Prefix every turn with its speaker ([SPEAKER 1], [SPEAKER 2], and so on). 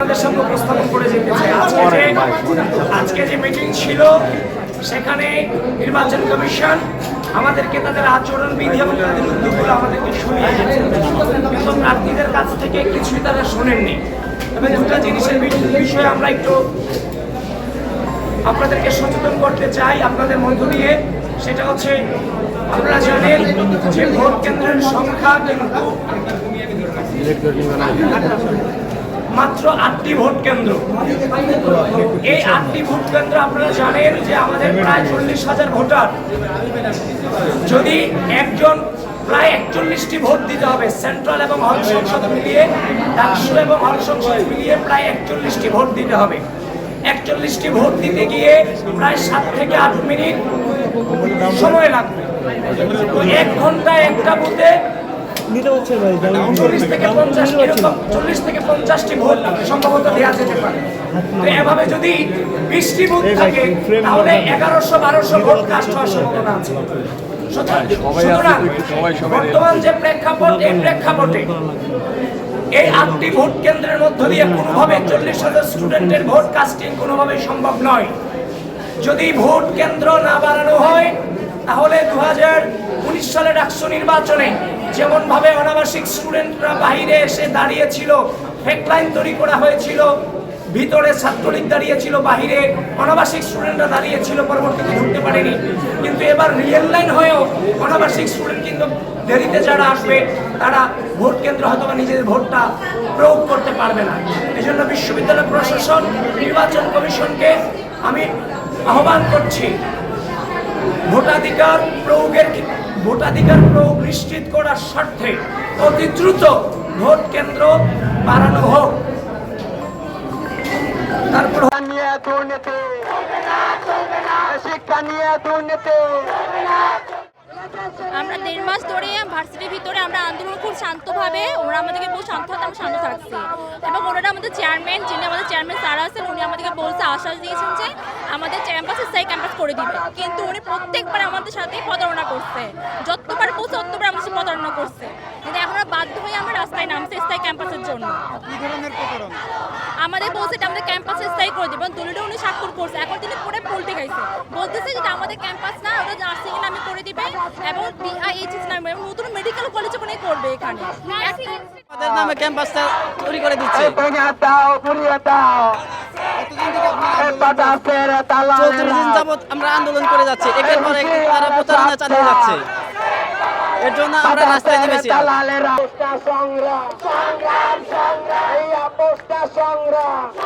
[SPEAKER 1] আপনাদের সামনে উপস্থাপন করে যেতে চাই। আজকে যে মিটিং ছিল সেখানে নির্বাচন কমিশন আমাদেরকে তাদের আচরণ বিধি এবং তাদের উদ্যোগগুলো আমাদেরকে শুনিয়ে কিন্তু প্রার্থীদের কাছ থেকে কিছুই তারা শোনেননি। তবে দুটা জিনিসের বিষয়ে আমরা একটু আপনাদেরকে সচেতন করতে চাই আপনাদের মধ্য দিয়ে। সেটা হচ্ছে আপনারা জানেন যে ভোট কেন্দ্রের সংখ্যা কিন্তু মাত্র আটটি ভোট কেন্দ্র। এই আটটি ভোট কেন্দ্র আপনারা জানেন যে আমাদের প্রায় চল্লিশ হাজার ভোটার। যদি একজন, প্রায় একচল্লিশটি ভোট দিতে হবে, সেন্ট্রাল এবং হল সংসদ মিলিয়ে, ডাকসু এবং হল সংসদ মিলিয়ে প্রায় একচল্লিশটি ভোট দিতে হবে। একচল্লিশটি ভোট দিতে গিয়ে প্রায় সাত থেকে আট মিনিট সময় লাগবে। এক ঘন্টায় একটা বুথে চল্লিশ থেকে পঞ্চাশ এরকম চল্লিশ থেকে পঞ্চাশটি ভোট সম্ভবত দেওয়া যেতে পারে। তো এভাবে যদি বিশটি ভোট থাকে তাহলে এগারোশো বারোশো ভোট কাস্ট হওয়ার সম্ভাবনা আছে। বর্তমান যে প্রেক্ষাপট এই প্রেক্ষাপটে এই আটটি ভোট কেন্দ্রের মধ্য দিয়ে কোনোভাবে চল্লিশ হাজার স্টুডেন্টের ভোট কাস্টিং কোনোভাবে সম্ভব নয়। যদি ভোট কেন্দ্র না বাড়ানো হয় তাহলে দু উনিশ সালের একশো নির্বাচনে যেমন ভাবে অনাবাসিক স্টুডেন্টরা বাইরে এসে দাঁড়িয়েছিল ফেক লাইন তৈরি করা হয়েছিল, ভিতরে ছাত্রলীগ দাঁড়িয়েছিল, বাহিরে অনাবাসিক স্টুডেন্টরা দাঁড়িয়েছিল, পরবর্তীতে ঢুকতে পারেনি। কিন্তু এবার রিয়েল লাইন হয়েও অনাবাসিক স্টুডেন্ট কিন্তু দেরিতে যারা আসবে, তারা ভোট কেন্দ্র হয়তো বা নিজেদের ভোটটা প্রয়োগ করতে পারবে না। এই জন্য বিশ্ববিদ্যালয় প্রশাসন, নির্বাচন কমিশনকে আমি আহ্বান করছি, ভোটাধিকার প্রয়োগের ভোটাধিকার প্রয়োগ নিশ্চিত করার স্বার্থে অতি দ্রুত ভোট কেন্দ্র বাড়ানো হোক। তারপর
[SPEAKER 2] শিক্ষা নিয়ে দুর্নীতি শিক্ষা নিয়ে দুর্নীতি
[SPEAKER 3] আমরা দেড় মাস ধরে ভার্সিটির ভিতরে আমরা আন্দোলন খুব শান্তভাবে ওরা আমাদেরকে বহু শান্ত আমরা শান্ত থাকছি। এবং ওনারা আমাদের চেয়ারম্যান যিনি আমাদের চেয়ারম্যান স্যার আছেন, উনি আমাদেরকে বলছে, আশ্বাস দিয়েছেন যে আমাদের ক্যাম্পাসে স্থায়ী ক্যাম্পাস করে দিবে। কিন্তু উনি প্রত্যেকবার আমাদের সাথে প্রতারণা করছে। যতবার বলছে ততবার আমাদের সাথে প্রতারণা করছে। কিন্তু এখন বাধ্য হয়ে আমরা রাস্তায় নামছে স্থায়ী ক্যাম্পাসের জন্য। আমাদের বলছে এটা আমাদের ক্যাম্পাসে স্থায়ী করে দিবেন দলিলে উনি স্বাক্ষর করছে। এখন তিনি পরে পল্টে খাইছে। বলতেছে যে আমাদের ক্যাম্পাস না ওটা নার্সিং এর নামে করে দিবে এবং বিআইএইচএস নামে। এবং নতুন মেডিকেল কলেজ ওখানে করবে এখানে।
[SPEAKER 4] আমাদের নামে ক্যাম্পাসটা তৈরি করে দিচ্ছে।
[SPEAKER 2] দাও পুড়িয়ে দাও
[SPEAKER 4] চৌত্রিশ দিন যাবৎ আমরা আন্দোলন করে যাচ্ছি। একের পর এক তারা প্রতারণা চালিয়ে যাচ্ছে এর জন্য আমরা রাস্তায় নেমেছি
[SPEAKER 2] দালালেরা সংগ্রাম সংগ্রাম সংগ্রাম এই আপোষটা সংগ্রাম